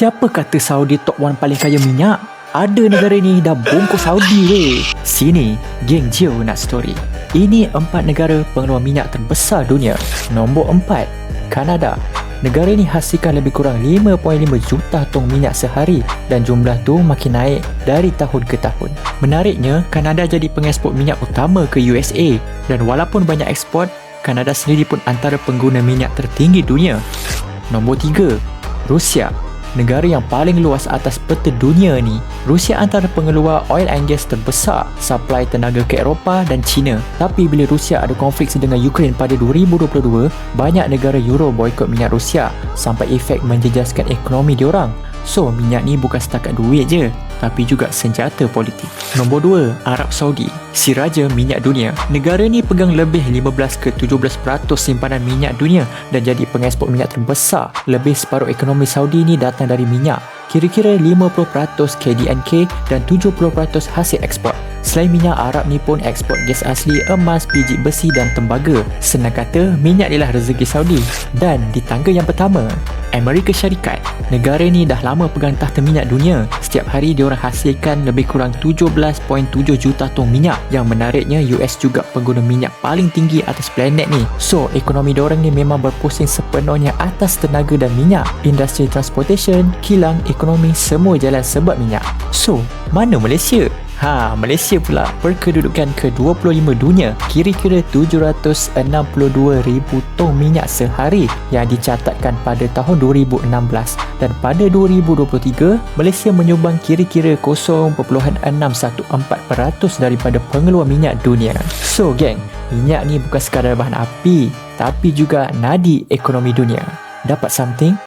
Siapa kata Saudi top 1 paling kaya minyak? Ada negara ni dah bungkus Saudi weh. Sini, geng Jio nak story. Ini empat negara pengeluar minyak terbesar dunia. Nombor empat, Kanada. Negara ni hasilkan lebih kurang 5.5 juta tong minyak sehari dan jumlah tu makin naik dari tahun ke tahun. Menariknya, Kanada jadi pengeksport minyak utama ke USA dan walaupun banyak ekspor, Kanada sendiri pun antara pengguna minyak tertinggi dunia. Nombor 3, Rusia. Negara yang paling luas atas peta dunia ni, Rusia antara pengeluar oil and gas terbesar, supply tenaga ke Eropah dan China. Tapi bila Rusia ada konflik dengan Ukraine pada 2022, banyak negara Euro boikot minyak Rusia sampai efek menjejaskan ekonomi diorang. So, minyak ni bukan setakat duit je, tapi juga senjata politik. Nombor 2, Arab Saudi. Si raja minyak dunia. Negara ni pegang lebih 15 ke 17% simpanan minyak dunia dan jadi pengekspor minyak terbesar. Lebih separuh ekonomi Saudi ni datang dari minyak. Kira-kira 50% KDNK dan 70% hasil ekspor. Selain minyak, Arab ni pun ekspor gas asli, emas, biji besi dan tembaga. Senang kata, minyak ialah rezeki Saudi. Dan di tangga yang pertama, Amerika Syarikat. Negara ni dah lama pegang tahta minyak dunia. Setiap hari diorang hasilkan lebih kurang 17.7 juta tong minyak. Yang menariknya, US juga pengguna minyak paling tinggi atas planet ni. So, ekonomi diorang ni memang berpusing sepenuhnya atas tenaga dan minyak. Industri transportation, kilang, ekonomi semua jalan sebab minyak. So, mana Malaysia? Ha, Malaysia pula berkedudukan ke-25 dunia kira-kira 762,000 tong minyak sehari yang dicatatkan pada tahun 2016 dan pada 2023 Malaysia menyumbang kira-kira 0.614% daripada pengeluar minyak dunia. So geng, minyak ni bukan sekadar bahan api tapi juga nadi ekonomi dunia. Dapat something?